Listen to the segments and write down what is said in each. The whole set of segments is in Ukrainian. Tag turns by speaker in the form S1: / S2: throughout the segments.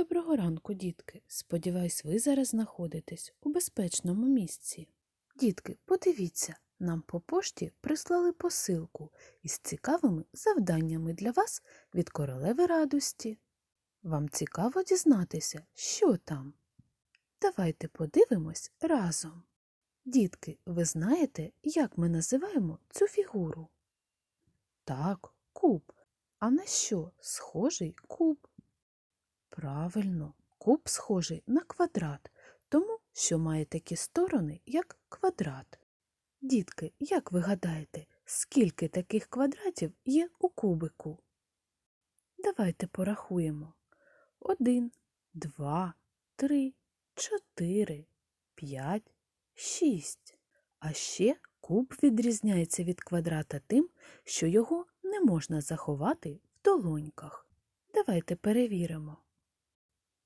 S1: Доброго ранку, дітки. Сподіваюсь, ви зараз знаходитесь у безпечному місці. Дітки, подивіться, нам по пошті прислали посилку із цікавими завданнями для вас від королеви радості. Вам цікаво дізнатися, що там? Давайте подивимось разом. Дітки, ви знаєте, як ми називаємо цю фігуру? Так, куб. А на що схожий куб? Правильно, куб схожий на квадрат, тому що має такі сторони, як квадрат. Дітки, як ви гадаєте, скільки таких квадратів є у кубику? Давайте порахуємо. Один, два, три, чотири, п'ять, шість. А ще куб відрізняється від квадрата тим, що його не можна заховати в долоньках. Давайте перевіримо.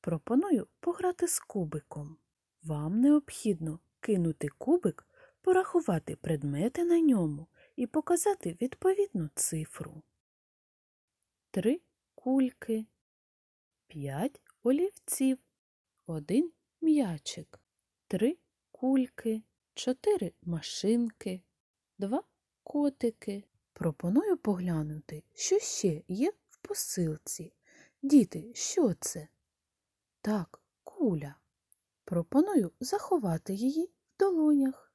S1: Пропоную пограти з кубиком. Вам необхідно кинути кубик, порахувати предмети на ньому і показати відповідну цифру. Три кульки, п'ять олівців, один м'ячик, три кульки, чотири машинки, два котики. Пропоную поглянути, що ще є в посилці. Діти, що це? Так, куля. Пропоную заховати її в долонях.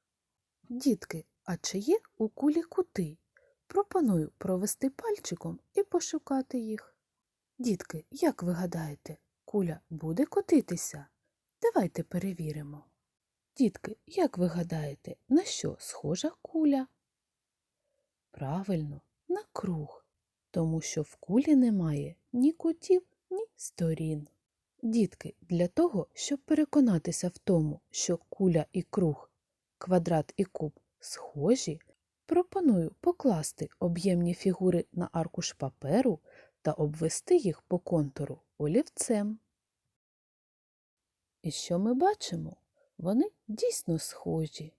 S1: Дітки, а чи є у кулі кути? Пропоную провести пальчиком і пошукати їх. Дітки, як ви гадаєте, куля буде котитися? Давайте перевіримо. Дітки, як ви гадаєте, на що схожа куля? Правильно, на круг, тому що в кулі немає ні кутів, ні сторін. Дітки, для того, щоб переконатися в тому, що куля і круг, квадрат і куб схожі, пропоную покласти об'ємні фігури на аркуш паперу та обвести їх по контуру олівцем. І що ми бачимо? Вони дійсно схожі.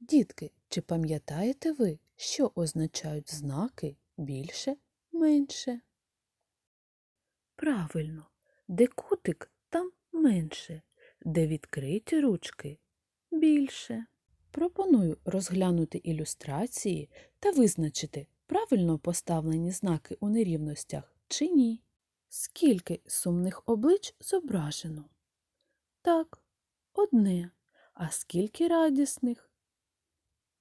S1: Дітки, чи пам'ятаєте ви, що означають знаки більше, менше? Правильно, де кутик, там менше, де відкриті ручки більше. Пропоную розглянути ілюстрації та визначити, правильно поставлені знаки у нерівностях чи ні. Скільки сумних облич зображено? Так, одне. А скільки радісних?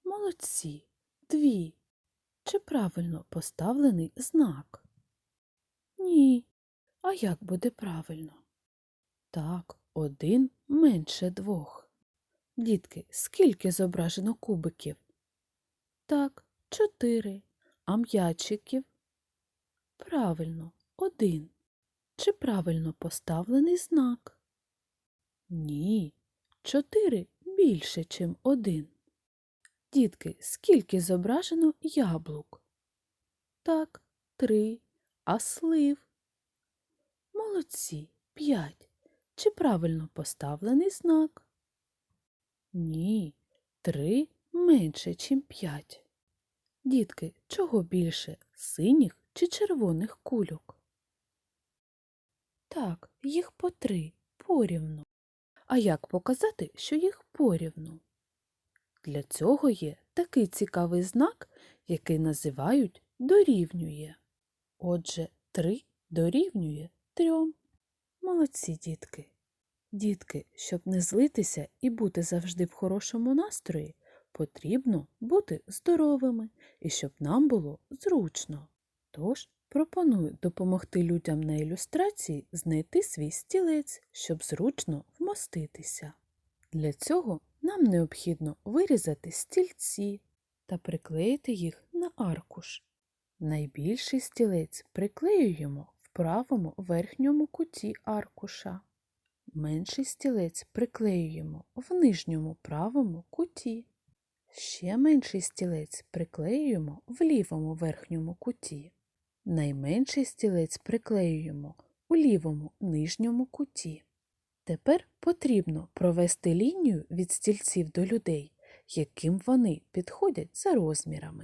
S1: Молодці, дві. Чи правильно поставлений знак? А як буде правильно? Так, один менше двох. Дітки, скільки зображено кубиків? Так, чотири. А м'ячиків? Правильно, один. Чи правильно поставлений знак? Ні, чотири більше, чим один. Дітки, скільки зображено яблук? Так, три. А слив? Молодці, п'ять. Чи правильно поставлений знак? Ні, три менше, чим п'ять. Дітки, чого більше синіх чи червоних кульок? Так, їх по три, порівну. А як показати, що їх порівну? Для цього є такий цікавий знак, який називають дорівнює. Отже, три дорівнює трьом. Молодці дітки. Дітки, щоб не злитися і бути завжди в хорошому настрої, потрібно бути здоровими і щоб нам було зручно. Тож пропоную допомогти людям на ілюстрації знайти свій стілець, щоб зручно вмоститися. Для цього нам необхідно вирізати стільці та приклеїти їх на аркуш. Найбільший стілець приклеюємо правому верхньому куті аркуша. Менший стілець приклеюємо в нижньому правому куті. Ще менший стілець приклеюємо в лівому верхньому куті. Найменший стілець приклеюємо у лівому нижньому куті. Тепер потрібно провести лінію від стільців до людей, яким вони підходять за розмірами.